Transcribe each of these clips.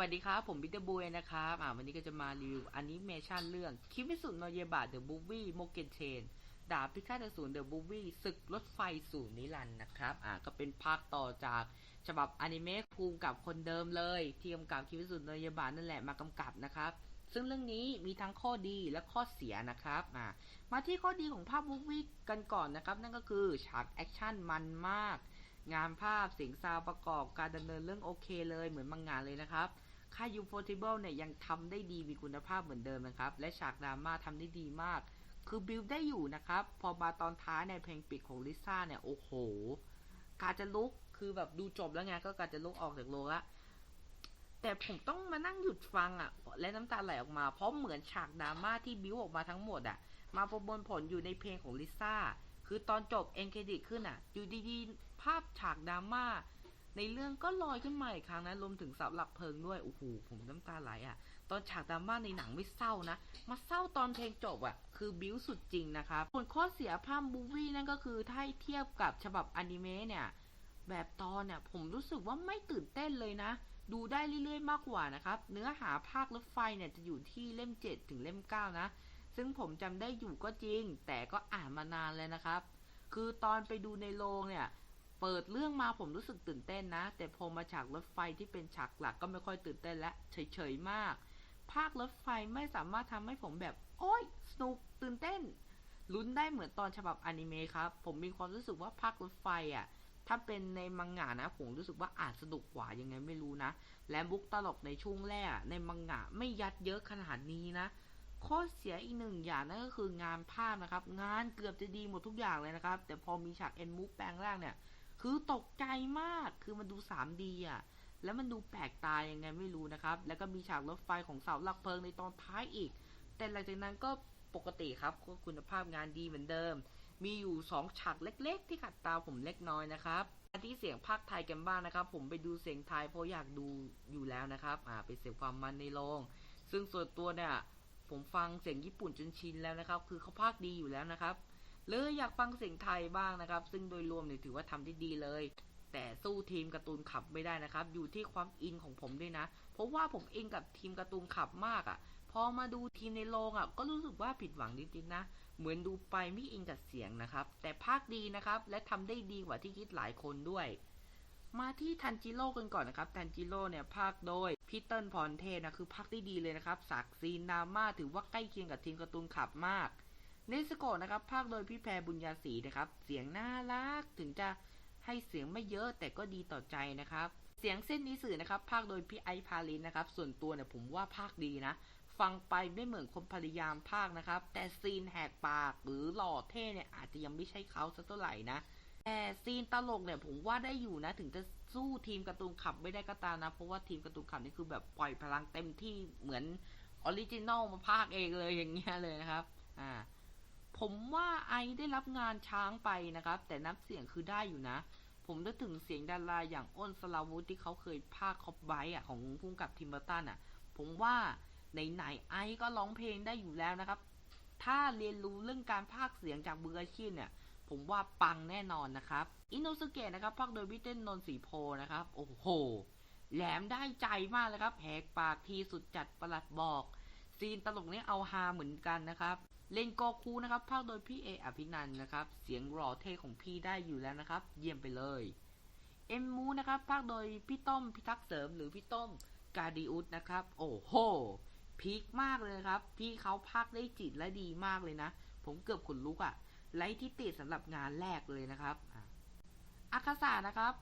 วัสดีครับ ผมบิเตอร์บุยนะครับอ่าวันนี้ก็จะมารีวิวอนิเมชันเรื่องคิมิสุโนเยบะเดอะบูวี่โมเกนเชนดาบพิฆาตอสูรเดอะบูวี่ศึกรถไฟสู่นิรันด์นะครับอ่าก็เป็นภาคต่อจากฉบับอนิเมะภูมิกับคนเดิมเลย ที่กำกับคิมิสุโนเยบะนั่นแหละมากำกับนะครับ ซึ่งเรื่องนี้มีทั้งข้อดีและข้อเสียนะครับอ่ามาที่ข้อดีของภาพบูวี่กันก่อนนะครับ นั่นก็คือฉากแอคชั่นมันมาก งานภาพเสียงซาวประกอบการดำเนินเรื่องโอเคเลยเหมือนมังงะเลยนะครับ ค่ายยูโฟติเบิลเนี่ยยังทำได้ดีมีคุณภาพเหมือนเดิมนะครับ และฉากดราม่าทำได้ดีมาก คือบิวได้อยู่นะครับ พอมาตอนท้ายในเพลงปิดของลิซ่าเนี่ยโอ้โห กาจะลุกคือแบบดูจบแล้วไงก็กาจะลุกออกจากโรงละแต่ผมต้องมานั่งหยุดฟังอะ่ะ และน้ำตาไหลออกมาเพราะเหมือนฉากดราม่าที่บิวออกมาทั้งหมดอะ่ะ มาประมวลผลอยู่ในเพลงของลิซ่า คือตอนจบเอ็นเครดิตขึ้นอะ อยู่ดีๆ ภาพฉากดราม่าในเรื่องก็ลอยขึ้นมาอีกครั้งนะรวมถึงเสาหลักเพลิงด้วย โอ้โห ผมน้ำตาไหลอะ ตอนฉากดราม่าในหนังไม่เศร้านะ มาเศร้าตอนเพลงจบอะ คือบิ้วสุดจริงนะครับ ส่วนข้อเสียภาพบูวี่นั่นก็คือถ้าเทียบกับฉบับอนิเมะเนี่ย แบบตอนเนี่ยผมรู้สึกว่าไม่ตื่นเต้นเลยนะ ดูได้เรื่อยๆมากกว่านะครับ เนื้อหาภาครถไฟเนี่ยจะอยู่ที่เล่ม 7 ถึงเล่ม 9 นะ ซึ่งผมจำได้อยู่ก็จริง แต่ก็อ่านมานานเลยนะครับ คือตอนไปดูในโรงเนี่ย เปิดเรื่องมาผมรู้สึกตื่นเต้นนะ แต่พอมาฉากรถไฟที่เป็นฉากหลักก็ไม่ค่อยตื่นเต้นและเฉยๆมาก ภาครถไฟไม่สามารถทำให้ผมแบบ โอ้ยสนุกตื่นเต้นลุ้นได้เหมือนตอนฉบับอนิเมะครับ ผมมีความรู้สึกว่าภาครถไฟอะถ้าเป็นในมังงะนะ ผมรู้สึกว่าอาจสนุกกว่ายังไงไม่รู้นะ และบุกตลกในช่วงแรกในมังงะไม่ยัดเยอะขนาดนี้นะ ข้อเสียอีกหนึ่งอย่างนั่นก็คืองานภาพนะครับ งานเกือบจะดีหมดทุกอย่างเลยนะครับ แต่พอมีฉากเอ็นมุกแปลงร่างเนี่ย คือตกใจมากคือมันดู 3D อะแล้วมันดูแปลกตายยังไงไม่รู้นะครับ แล้วก็มีฉากรถไฟของเสาหลักเพลิงในตอนท้ายอีก แต่หลังจากนั้นก็ปกติครับก็คุณภาพงานดีเหมือนเดิม มีอยู่ 2 ฉากเล็ก ๆ ที่ขัดตาผมเล็กน้อยนะครับที่เสียงภาคไทยกันบ้างนะครับ ผมไปดูเสียงไทยเพราะอยากดูอยู่แล้วนะครับ อ่าเป็นเสียงความมันในโรงซึ่งส่วนตัวเนี่ย ผมฟังเสียงญี่ปุ่นจนชินแล้วนะครับ คือเขาพากดีอยู่แล้วนะครับเลยอยากฟังเสียงไทยบ้างนะครับ ซึ่งโดยรวมเนี่ยถือว่าทำได้ดีเลย แต่สู้ทีมการ์ตูนขับไม่ได้นะครับ อยู่ที่ความอินของผมด้วยนะ เพราะว่าผมเองกับทีมการ์ตูนขับมากอะ่ะ พอมาดูทีมในโรงอะ่ะ ก็รู้สึกว่าผิดหวังนิดๆนะ เหมือนดูไปไม่อินกับเสียงนะครับ แต่ภาคดีนะครับ และทำได้ดีกว่าที่คิดหลายคนด้วย มาที่ทันจิโร่กันก่อนนะครับ ทันจิโร่เนี่ยภาคโดยพี่เติ้ลพรเทนะคือภาคได้ดีเลยนะครับสักซีนาม่าถือว่าใกล้เคียงกับทีมการ์ตูนขับมากเนสโกะนะครับภาคโดยพี่แพรบุญญาศรีนะครับ เสียงน่ารักถึงจะให้เสียงไม่เยอะแต่ก็ดีต่อใจนะครับ เสียงเส้นนี้สื่อนะครับภาคโดยพี่ไอพาลินนะครับ ส่วนตัวเนี่ยผมว่าภาคดีนะ ฟังไปไม่เหมือนคนพยายามภาคนะครับ แต่ซีนแหกปากหรือหล่อเท่เนี่ยอาจจะยังไม่ใช่เขาสักเท่าไหร่นะ แต่ซีนตลกเนี่ยผมว่าได้อยู่นะ ถึงจะสู้ทีมการ์ตูนขับไม่ได้ก็ตามนะ เพราะว่าทีมการ์ตูนขับนี่คือแบบปล่อยพลังเต็มที่เหมือนออริจินอลมาภาคเองเลยอย่างเงี้ยเลยนะครับ อ่า ผมว่าไอได้รับงานช้างไปนะครับ แต่น้ำเสียงคือได้อยู่นะ ผมนึกถึงเสียงดาราอย่างอ้นสลาวุธที่เขาเคยภาคคอปไบต์อะของพุ่งกับทิมเบอร์ตันอะ ผมว่าในไหนๆไอก็ร้องเพลงได้อยู่แล้วนะครับ ถ้าเรียนรู้เรื่องการพากย์เสียงจากมืออาชีพเนี่ย ผมว่าปังแน่นอนนะครับ อินโนสเกะนะครับพากโดยพี่เต้นนนทรีโพนะครับ โอ้โห แหลมได้ใจมากเลยครับแหกปากทีสุดจัดประหลัดบอก ซีนตลกนี้เอาฮาเหมือนกันนะครับ เลนโกคูนะครับพากโดยพี่เออภินันนะครับ เสียงหล่อเท่ของพี่ได้อยู่แล้วนะครับ เยี่ยมไปเลย เอ็มมูนะครับพากโดยพี่ต้มพิทักษ์เสริมหรือพี่ต้มกาดิอุสนะครับ โอ้โหพีคมากเลยครับ พี่เขาพากได้จิตและดีมากเลยนะ ผมเกือบขนลุกอะ่ะ ไลท์ที่ติดสำหรับงานแรกเลยนะครับอาคาสานะครับ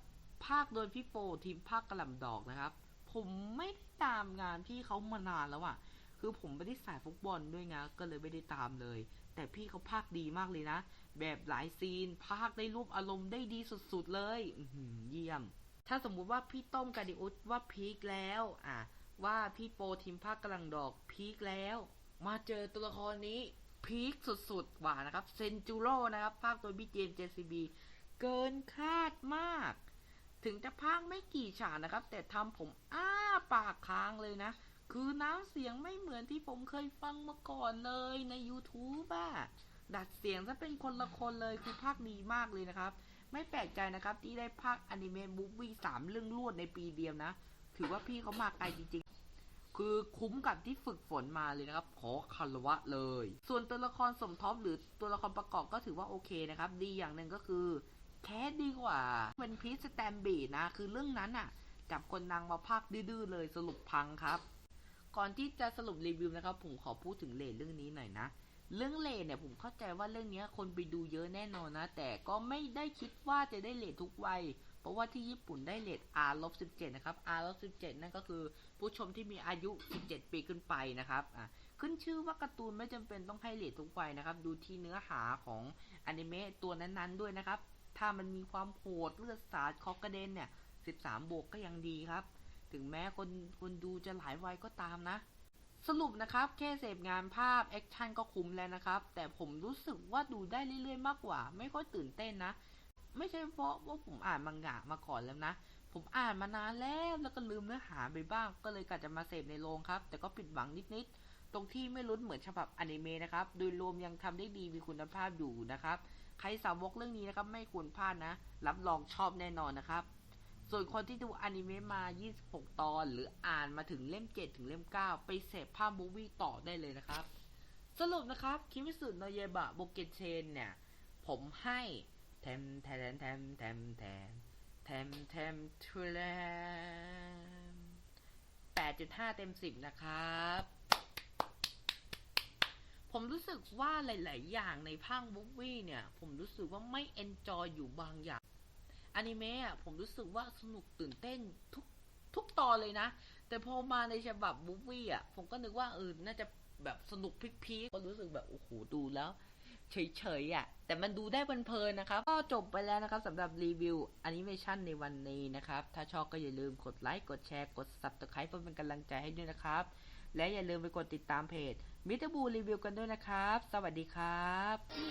ภาคโดยพี่โปทีมภาคกระหล่ำดอกนะครับ ผมไม่ได้ตามงานพี่เขามานานแล้วอะ่ะ คือผมไม่ได้สายฟุตบอลด้วยนะก็เลยไม่ได้ตามเลย แต่พี่เขาภาคดีมากเลยนะ แบบหลายซีน ภาคได้รูปอารมณ์ได้ดีสุดๆเลยอื้อหือเยี่ยม ถ้าสมมุติว่าพี่ต้มกาดิอุสว่าพีคแล้ว อะ ว่าพี่โปทีมภาคกำลังดอกพีคแล้ว มาเจอตัวละครนี้ พีคสุดๆกว่านะครับเซนจูโร่นะครับ ภาคโดยพี่เจมเจซีบีเกินคาดมาก ถึงจะภาคไม่กี่ฉากนะครับ แต่ทำผมอ้าปากค้างเลยนะ คือน้ำเสียงไม่เหมือนที่ผมเคยฟังมาก่อนเลยใน YouTube บ้าดัดเสียงซะเป็นคนละคนเลยคือภาคดีมากเลยนะครับ ไม่แปลกใจนะครับที่ได้ภาคอนิเมะบูฟวี่สามเรื่องรวดในปีเดียวนะ ถือว่าพี่เขามาไกลจริงๆ คือคุ้มกับที่ฝึกฝนมาเลยนะครับ ขอคารวะเลย ส่วนตัวละครสมทบหรือตัวละครประกอบก็ถือว่าโอเคนะครับ ดีอย่างหนึ่งก็คือ แคสดีกว่า เป็นพีซสแตมบีนะ คือเรื่องนั้นอะจับคนนางมาพากดื้อเลยสรุปพังครับ ก่อนที่จะสรุปรีวิวนะครับ ผมขอพูดถึงเลทเรื่องนี้หน่อยนะ เรื่องเลทเนี่ยผมเข้าใจว่าเรื่องนี้คนไปดูเยอะแน่นอนนะ แต่ก็ไม่ได้คิดว่าจะได้เลททุกวัย เพราะว่าที่ญี่ปุ่นได้เลท R ลบ17นะครับ R ลบ17นั่นก็คือผู้ชมที่มีอายุ 17 ปีขึ้นไปนะครับอะขึ้นชื่อว่าการ์ตูนไม่จำเป็นต้องให้เลททุกวัยนะครับ ดูที่เนื้อหาของอนิเมะตัวนั้นๆด้วยนะครับ ถ้ามันมีความโหดเลือดสาดคอกระเด็นเนี่ย 13 บวกก็ยังดีครับ ถึงแม้คนคนดูจะหลายวัยก็ตามนะ สรุปนะครับแค่เสพงานภาพแอคชั่นก็คุ้มแล้วนะครับ แต่ผมรู้สึกว่าดูได้เรื่อยๆมากกว่า ไม่ค่อยตื่นเต้นนะ ไม่ใช่เพราะว่าผมอ่านมังงะมาก่อนแล้วนะ ผมอ่านมานานแล้วแล้วก็ลืมเนื้อหาไปบ้าง ก็เลยกะจะมาเสพในโรงครับ แต่ก็ผิดหวังนิดๆ ตรงที่ไม่ลุ้นเหมือนฉบับอนิเมะนะครับ โดยรวมยังทำได้ดีมีคุณภาพอยู่นะครับ ใครสาวกเรื่องนี้นะครับไม่ควรพลาดนะ รับรองชอบแน่นอนนะครับ ส่วนคนที่ดูอนิเมะมา 26 ตอน หรืออ่านมาถึงเล่ม 7 ถึงเล่ม 9 ไปเสพภาพมูวี่ต่อได้เลยนะครับ สรุปนะครับ คิมิสุโนเยบะโบเกเชนเนี่ย ผมให้แทมแทมแทมแทมแทมแทมแทมทูแลม8.5 เต็ม 10 นะครับ ผมรู้สึกว่าหลาย ๆ อย่างในภาคมูวี่เนี่ย ผมรู้สึกว่าไม่เอนจอยอยู่บางอย่าง อนิเมะผมรู้สึกว่าสนุกตื่นเต้นทุกทุกตอนเลยนะ แต่พอมาในฉบับบูฟี่อะ ผมก็นึกว่าเออน่าจะแบบสนุกพลิกๆก็รู้สึกแบบโอ้โหดูแล้วเฉยๆอะ แต่มันดูได้เพลินๆนะครับ ก็จบไปแล้วนะครับสำหรับรีวิวอนิเมชันในวันนี้นะครับ ถ้าชอบก็อย่าลืมกดไลค์ กดแชร์ กด subscribe เพื่อเป็นกำลังใจให้ด้วยนะครับ และอย่าลืมไปกดติดตามเพจมิเตอร์บูรีวิวกันด้วยนะครับ สวัสดีครับ